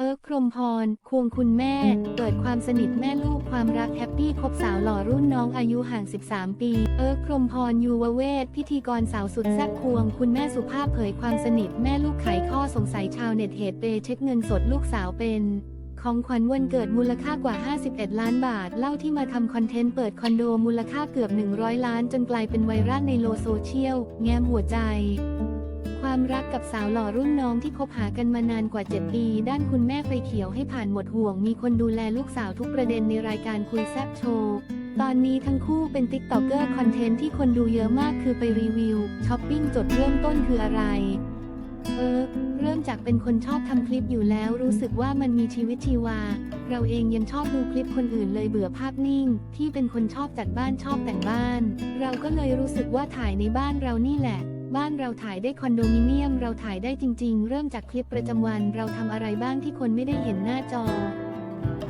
เอิร์กพรมพร ควงคุณแม่ เปิดความสนิทแม่ลูกความรักแฮปปี้คบสาวหล่อรุ่นน้องอายุห่าง 13 ปี เอิร์กพรมพรยูวเวศพิธีกรสาวสุดแซ่บควง คุณแม่สุภาพเผยความสนิทแม่ลูกไขข้อสงสัยชาวเน็ตเหตุเปเช็คเงินสดลูกสาวเป็น ของขวัญวันเกิดมูลค่ากว่า 51 ล้านบาท เล่าที่มาทำคอนเทนต์เปิดคอนโดมูลค่าเกือบ 100 ล้านจนกลายเป็นไวรัลในโลโซเชียล แง้มหัวใจ ความรักกับสาวหล่อรุ่นน้องที่คบหากันมานานกว่า 7 ปี ด้านคุณแม่ไฟเขียวให้ผ่านหมดห่วง มีคนดูแลลูกสาวทุกประเด็นในรายการคุยแซบโชว์ ตอนนี้ทั้งคู่เป็นติ๊กต็อกเกอร์คอนเทนต์ที่คนดูเยอะมากคือไปรีวิวช้อปปิ้งจดเริ่มต้นคืออะไร เออ เริ่มจากเป็นคนชอบทำคลิปอยู่แล้วรู้สึกว่ามันมีชีวิตชีวา เราเองยังชอบดูคลิปคนอื่นเลยเบื่อภาพนิ่ง ที่เป็นคนชอบจัดบ้านชอบแต่งบ้าน เราก็เลยรู้สึกว่าถ่ายในบ้านเรานี่แหละ บ้านเราถ่ายได้คอนโดมิเนียม เราถ่ายได้จริง ๆ เริ่มจากคลิปประจำวัน เราทำอะไรบ้างที่คนไม่ได้เห็นหน้าจอ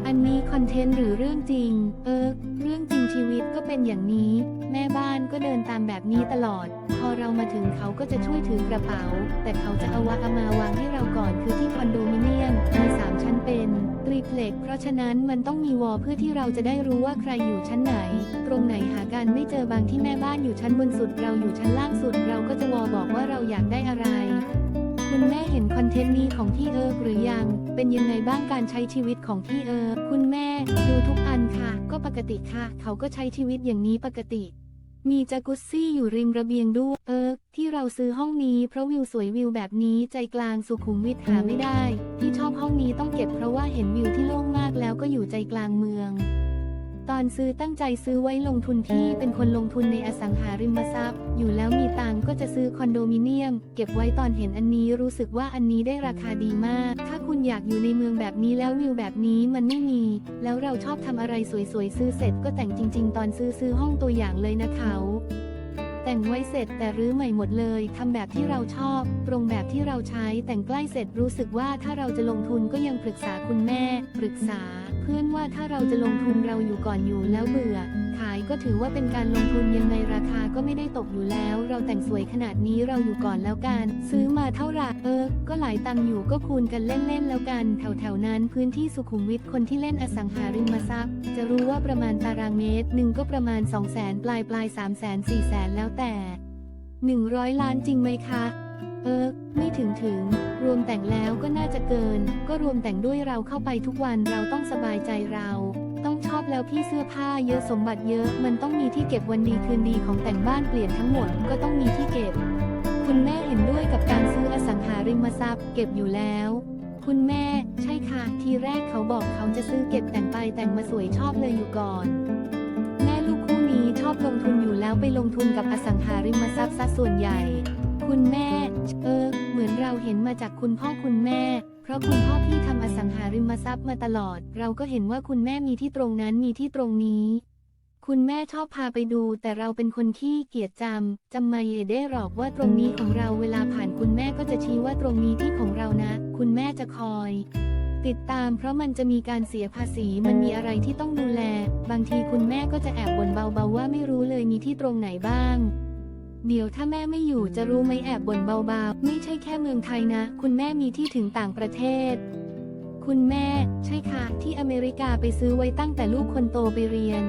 อันนี้คอนเทนต์หรือเรื่องจริง เออ เรื่องจริงชีวิตก็เป็นอย่างนี้ แม่บ้านก็เดินตามแบบนี้ตลอด พอเรามาถึงเขาก็จะช่วยถือกระเป๋า แต่เขาจะเอาวะเอามาวางให้เราก่อนคือที่คอนโดมิ ตรีเพล็ก เพราะฉะนั้นมันต้องมีวอลเพื่อที่เราจะได้รู้ว่าใครอยู่ชั้นไหน ตรงไหนหากันไม่เจอบางที่แม่บ้านอยู่ชั้นบนสุดเราอยู่ชั้นล่างสุด เราก็จะวอลบอกว่าเราอยากได้อะไรคุณแม่เห็นคอนเทนต์นี้ของพี่เอิร์กหรือยัง เป็นยังไงบ้างการใช้ชีวิตของพี่เอิร์กคุณแม่ดูทุกอันค่ะ ก็ปกติค่ะ เขาก็ใช้ชีวิตอย่างนี้ปกติ มีจากุซซี่อยู่ริมระเบียงด้วยเอิกที่เราซื้อห้องนี้เพราะวิวสวยวิวแบบนี้ใจกลางสุขุมวิทหาไม่ได้ ที่ชอบห้องนี้ต้องเก็บเพราะว่าเห็นวิวที่โล่งมากแล้วก็อยู่ใจกลางเมือง ตอนซื้อตั้งใจซื้อไว้ลงทุนที่เป็นคนลงทุนในอสังหาริมทรัพย์ อยู่แล้วมีตังก็จะซื้อคอนโดมิเนียม เก็บไว้ตอนเห็นอันนี้รู้สึกว่าอันนี้ได้ราคาดีมาก ถ้าคุณอยากอยู่ในเมืองแบบนี้แล้ววิวแบบนี้มันไม่มี แล้วเราชอบทำอะไรสวยๆ ซื้อเสร็จก็แต่งจริง ๆ ตอนซื้อซื้อห้องตัวอย่างเลยนะเขาแต่งไว้เสร็จแต่รื้อใหม่หมดเลยทำแบบที่เราชอบตรงแบบที่เราใช้แต่งใกล้เสร็จรู้สึกว่าถ้าเราจะลงทุนก็ยังปรึกษาคุณแม่ ปรึกษา พื่อนว่าถ้าเราจะลงทุนเราอยู่ก่อนอยู่แล้วเบื่อ ขายก็ถือว่าเป็นการลงทุนยังไงราคาก็ไม่ได้ตกอยู่แล้ว เราแต่งสวยขนาดนี้เราอยู่ก่อนแล้วกัน ซื้อมาเท่าไหร่เออ ก็หลายตังค์อยู่ก็คูณกันเล่นๆแล้วกัน แถวๆนั้นพื้นที่สุขุมวิทคนที่เล่นอสังหาริมทรัพย์ จะรู้ว่าประมาณตารางเมตรหนึ่งก็ประมาณ 2 0 0แสนปลายปลาย3 0 0แสน4 0 0แสนแล้วแต่ 100 ล้านจริงไหมคะ เออไม่ถึงถึง รวมแต่งแล้วก็น่าจะเกิน ก็รวมแต่งด้วยเราเข้าไปทุกวันเราต้องสบายใจเรา ต้องชอบแล้วพี่เสื้อผ้าเยอะสมบัติเยอะ มันต้องมีที่เก็บวันดีคืนดีของแต่งบ้านเปลี่ยนทั้งหมดก็ต้องมีที่เก็บ คุณแม่เห็นด้วยกับการซื้ออสังหาริมทรัพย์ เก็บอยู่แล้วคุณแม่ ใช่ค่ะ ทีแรกเขาบอกเขาจะซื้อเก็บแต่งไปแต่งมาสวยชอบเลยอยู่ก่อน แม่ลูกคู่นี้ชอบลงทุนอยู่แล้วไปลงทุนกับอสังหาริมทรัพย์ซะส่วนใหญ่ คุณแม่ เออ เหมือนเราเห็นมาจากคุณพ่อคุณแม่ เพราะคุณพ่อพี่ทำอสังหาริมทรัพย์มาตลอด เราก็เห็นว่าคุณแม่มีที่ตรงนั้นมีที่ตรงนี้ คุณแม่ชอบพาไปดู แต่เราเป็นคนขี้เกียจจำจำมาเยได้หรอกว่าตรงนี้ของเราเวลาผ่านคุณแม่ก็จะชี้ว่าตรงนี้ที่ของเรานะ คุณแม่จะคอยติดตามเพราะมันจะมีการเสียภาษีมันมีอะไรที่ต้องดูแล บางทีคุณแม่ก็จะแอบบ่นเบาๆว่าไม่รู้เลยมีที่ตรงไหนบ้าง เดี๋ยวถ้าแม่ไม่อยู่จะรู้ไหมแอบบ่นเบาๆ ไม่ใช่แค่เมืองไทยนะ คุณแม่มีที่ถึงต่างประเทศ คุณแม่ ใช่ค่ะ ที่อเมริกาไปซื้อไว้ตั้งแต่ลูกคนโตไปเรียน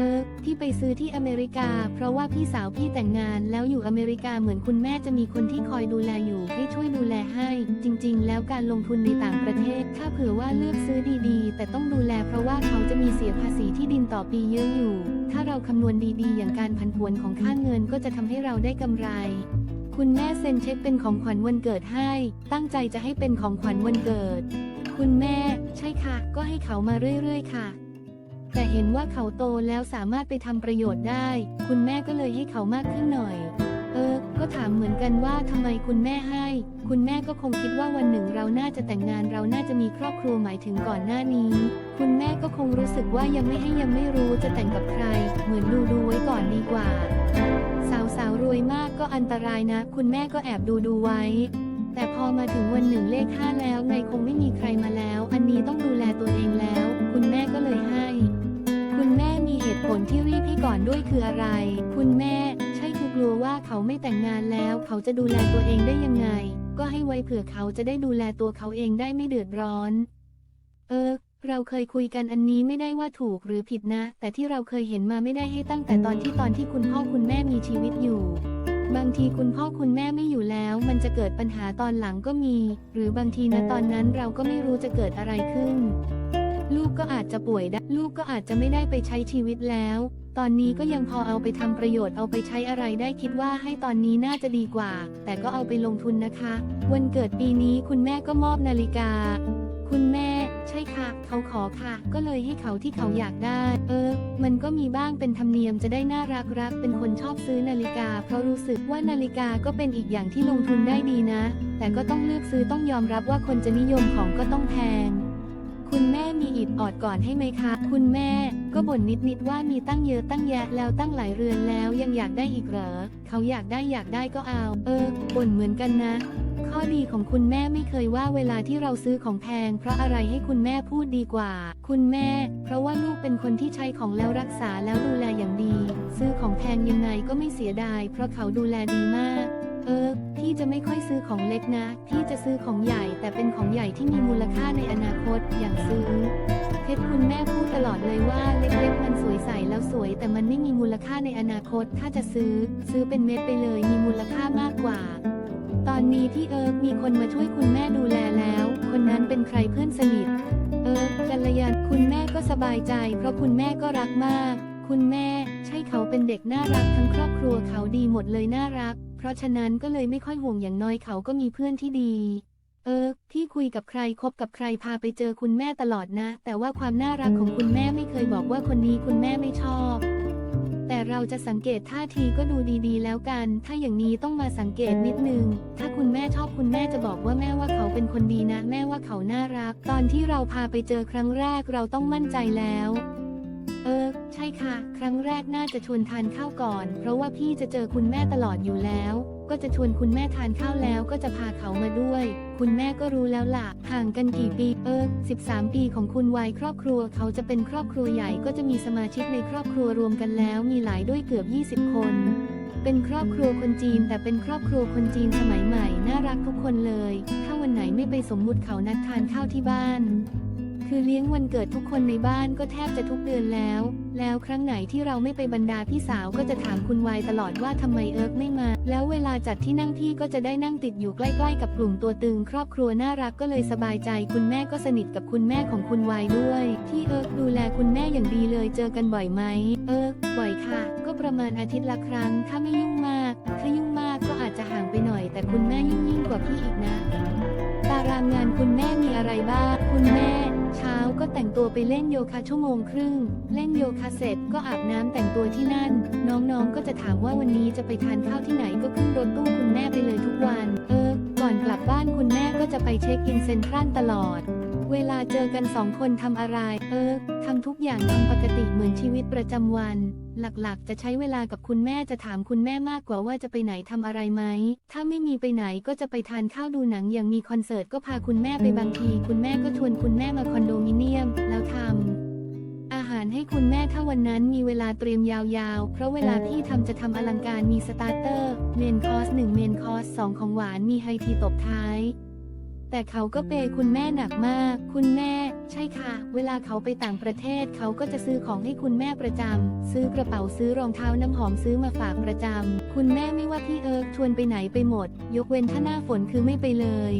ออที่ไปซื้อที่อเมริกา เพราะว่าพี่สาวพี่แต่งงาน แล้วอยู่อเมริกาเหมือนคุณแม่จะมีคนที่คอยดูแลอยู่ให้ช่วยดูแลให้ จริง ๆ แล้วการลงทุนในต่างประเทศ ถ้าเผื่อว่าเลือกซื้อดีๆ แต่ต้องดูแลเพราะว่าเขาจะมีเสียภาษีที่ดินต่อปีเยอะอยู่ ถ้าเราคำนวณดีๆ อย่างการผันผวนของค่าเงินก็จะทำให้เราได้กำไรคุณแม่เซ็นเช็คเป็นของขวัญวันเกิดให้ ตั้งใจจะให้เป็นของขวัญวันเกิด คุณแม่ ใช่ค่ะ ก็ให้เขามาเรื่อยๆ ค่ะ แต่เห็นว่าเขาโตแล้วสามารถไปทำประโยชน์ได้ คุณแม่ก็เลยให้เขามากขึ้นหน่อย เออ ก็ถามเหมือนกันว่าทำไมคุณแม่ให้ คุณแม่ก็คงคิดว่าวันหนึ่งเราน่าจะแต่งงานเราน่าจะมีครอบครัวหมายถึงก่อนหน้านี้ คุณแม่ก็คงรู้สึกว่ายังไม่ให้ยังไม่รู้จะแต่งกับใคร เหมือนดูดูไว้ก่อนดีกว่า สาวสาวๆรวยมากก็อันตรายนะ คุณแม่ก็แอบดูดูไว้แต่พอมาถึงวันหนึ่งเลขห้าแล้วไงคงไม่มีใครมาแล้ว อันนี้ต้องดูแลตัวเองแล้ว คุณแม่ก็เลยให้ ลที่รีบให้ก่อนด้วยคืออะไร คุณแม่ ใช่คือกลัวว่าเขาไม่แต่งงานแล้ว เขาจะดูแลตัวเองได้ยังไง ก็ให้ไว้เผื่อเขาจะได้ดูแลตัวเขาเองได้ไม่เดือดร้อน เออ เราเคยคุยกันอันนี้ไม่ได้ว่าถูกหรือผิดนะ แต่ที่เราเคยเห็นมาไม่ได้ให้ตั้งแต่ตอนที่ตอนที่คุณพ่อคุณแม่มีชีวิตอยู่ บางทีคุณพ่อคุณแม่ไม่อยู่แล้ว มันจะเกิดปัญหาตอนหลังก็มี หรือบางทีนะตอนนั้นเราก็ไม่รู้จะเกิดอะไรขึ้น ลูกก็อาจจะป่วยได้ ลูกก็อาจจะไม่ได้ไปใช้ชีวิตแล้ว ตอนนี้ก็ยังพอเอาไปทำประโยชน์เอาไปใช้อะไรได้คิดว่าให้ตอนนี้น่าจะดีกว่า แต่ก็เอาไปลงทุนนะคะ วันเกิดปีนี้คุณแม่ก็มอบนาฬิกา คุณแม่ ใช่ค่ะ เขาขอค่ะ ก็เลยให้เขาที่เขาอยากได้ เออ มันก็มีบ้างเป็นธรรมเนียมจะได้น่ารักรักเป็นคนชอบซื้อนาฬิกา เพราะรู้สึกว่านาฬิกาก็เป็นอีกอย่างที่ลงทุนได้ดีนะ แต่ก็ต้องเลือกซื้อต้องยอมรับว่าคนจะนิยมของก็ต้องแพง คุณแม่มีอิดออดก่อนให้ไหมคะ คุณแม่ก็บ่นนิดๆว่ามีตั้งเยอะตั้งแยะแล้วตั้งหลายเรือนแล้วยังอยากได้อีกเหรอ เขาอยากได้อยากได้ก็เอา เออบ่นเหมือนกันนะ ข้อดีของคุณแม่ไม่เคยว่าเวลาที่เราซื้อของแพง เพราะอะไรให้คุณแม่พูดดีกว่า คุณแม่ เพราะว่าลูกเป็นคนที่ใช้ของแล้วรักษาแล้วดูแลอย่างดี ซื้อของแพงยังไงก็ไม่เสียดาย เพราะเขาดูแลดีมาก เออพี่จะไม่ค่อยซื้อของเล็กนะพี่จะซื้อของใหญ่ แต่เป็นของใหญ่ที่มีมูลค่าในอนาคตอย่างซื้อเพชรคุณแม่พูดตลอดเลยว่าเล็กๆมันสวยใสแล้วสวย แต่มันไม่มีมูลค่าในอนาคต ถ้าจะซื้อ ซื้อเป็นเม็ดไปเลยมีมูลค่ามากกว่า อนนี้ที่เอิร์กมีคนมาช่วยคุณแม่ดูแลแล้ว คนนั้นเป็นใครเพื่อนสนิท เออกัลยาณคุณแม่ก็สบายใจ เพราะคุณแม่ก็รักมาก คุณแม่ ใช่เขาเป็นเด็กน่ารักทั้งครอบครัวเขาดีหมดเลยน่ารัก เพราะฉะนั้นก็เลยไม่ค่อยห่วงอย่างน้อยเขาก็มีเพื่อนที่ดี เออพี่คุยกับใครคบกับใครพาไปเจอคุณแม่ตลอดนะ แต่ว่าความน่ารักของคุณแม่ไม่เคยบอกว่าคนนี้คุณแม่ไม่ชอบ แต่เราจะสังเกตท่าทีก็ดูดีๆ แล้วกัน ถ้าอย่างนี้ต้องมาสังเกตนิดนึง ถ้าคุณแม่ชอบคุณแม่จะบอกว่าแม่ว่าเขาเป็นคนดีนะ แม่ว่าเขาน่ารัก ตอนที่เราพาไปเจอครั้งแรกเราต้องมั่นใจแล้ว ช่ค่ะ ครั้งแรกน่าจะชวนทานข้าวก่อน เพราะว่าพี่จะเจอคุณแม่ตลอดอยู่แล้ว ก็จะชวนคุณแม่ทานข้าวแล้วก็จะพาเขามาด้วย คุณแม่ก็รู้แล้วล่ะ ห่างกันกี่ปี เออ 13 ปีของคุณวัยครอบครัว เขาจะเป็นครอบครัวใหญ่ก็จะมีสมาชิกในครอบครัวรวมกันแล้ว มีหลายด้วยเกือบ 20 คน เป็นครอบครัวคนจีน แต่เป็นครอบครัวคนจีนสมัยใหม่ น่ารักทุกคนเลย ถ้าวันไหนไม่ไปสมมุติเขานัดทานข้าวที่บ้าน คือเลี้ยงวันเกิดทุกคนในบ้านก็แทบจะทุกเดือนแล้ว แล้วครั้งไหนที่เราไม่ไปบรรดาพี่สาวก็จะถามคุณวายตลอดว่าทำไมเอิร์กไม่มา แล้วเวลาจัดที่นั่งพี่ก็จะได้นั่งติดอยู่ใกล้ๆ กับกลุ่มตัวตึง ครอบครัวน่ารักก็เลยสบายใจ คุณแม่ก็สนิทกับคุณแม่ของคุณวายด้วย ที่เอิร์กดูแลคุณแม่อย่างดีเลยเจอกันบ่อยไหม เอิร์กบ่อยค่ะ ก็ประมาณอาทิตย์ละครั้ง ถ้าไม่ยุ่งมาก ถ้ายุ่งมากก็อาจจะห่างไปหน่อย แต่คุณแม่ยุ่งยิ่งกว่าพี่อีกนะ ตารางงานคุณแม่มีอะไรบ้าง คุณแม่ เช้าก็แต่งตัวไปเล่นโยคะชั่วโมงครึ่ง เล่นโยคะเสร็จก็อาบน้ำแต่งตัวที่นั่น น้องๆก็จะถามว่าวันนี้จะไปทานข้าวที่ไหนก็ขึ้นรถตู้คุณแม่ไปเลยทุกวัน เออ ก่อนกลับบ้านคุณแม่ก็จะไปเช็คอินเซ็นทรัลตลอด เวลาเจอกันสองคนทำอะไร เออทำทุกอย่างตามปกติเหมือนชีวิตประจำวัน หลักๆ จะใช้เวลากับคุณแม่จะถามคุณแม่มากกว่าว่าจะไปไหนทำอะไรไหม ถ้าไม่มีไปไหนก็จะไปทานข้าวดูหนังอย่างมีคอนเสิร์ตก็พาคุณแม่ไปบางที คุณแม่ก็ชวนคุณแม่มาคอนโดมิเนียม แล้วทำอาหารให้คุณแม่ถ้าวันนั้นมีเวลาเตรียมยาวๆ เพราะเวลาพี่ทำจะทำอลังการมีสตาร์เตอร์ เมนคอร์สหนึ่งเมนคอร์สสองของหวานมีไฮทีตบท้าย แต่เขาก็เปย์คุณแม่หนักมาก คุณแม่ ใช่ค่ะ เวลาเขาไปต่างประเทศเขาก็จะซื้อของให้คุณแม่ประจำ ซื้อกระเป๋าซื้อรองเท้าน้ำหอมซื้อมาฝากประจำ คุณแม่ไม่ว่าพี่เอิร์กชวนไปไหนไปหมด ยกเว้นถ้าหน้าฝนคือไม่ไปเลย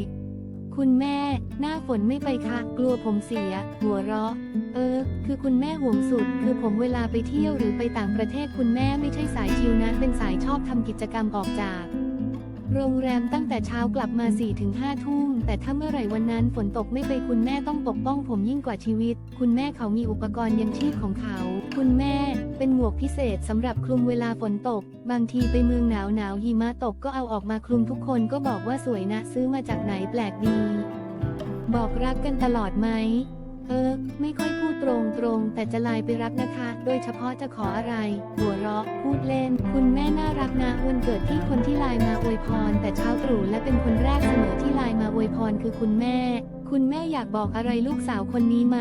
คุณแม่ หน้าฝนไม่ไปค่ะ กลัวผมเสีย หัวเราะ เออคือคุณแม่ห่วงสุด คือผมเวลาไปเที่ยวหรือไปต่างประเทศคุณแม่ไม่ใช่สายชิลนะ เป็นสายชอบทำกิจกรรมออกจาก โรงแรมตั้งแต่เช้ากลับมา4ี่ถึงห้าทุ่ม แต่ถ้าเมื่อไหร่วันนั้นฝนตกไม่ไปคุณแม่ต้องปกป้องผมยิ่งกว่าชีวิต คุณแม่เขามีอุปกรณ์ยังชีพของเขา คุณแม่เป็นหมวกพิเศษสำหรับคลุมเวลาฝนตก บางทีไปเมืองหนาวหนาวหิมะตกก็เอาออกมาคลุมทุกคนก็บอกว่าสวยนะ ซื้อมาจากไหนแปลกดี บอกรักกันตลอดไหม เออไม่ค่อยพูดตรงตรงๆแต่จะไลน์ไปรักนะคะ โดยเฉพาะจะขออะไร หัวเราะพูดเล่น คุณแม่น่ารักนะวันเกิดที่คนที่ไลน์มาอวยพร แต่เช้าตรู่และเป็นคนแรกเสมอที่ไลน์มาอวยพรคือคุณแม่ คุณแม่อยากบอกอะไรลูกสาวคนนี้ไหม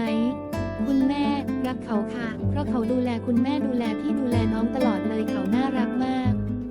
คุณแม่รักเขาค่ะ เพราะเขาดูแลคุณแม่ดูแลพี่ดูแลน้องตลอดเลยเขาน่ารักมาก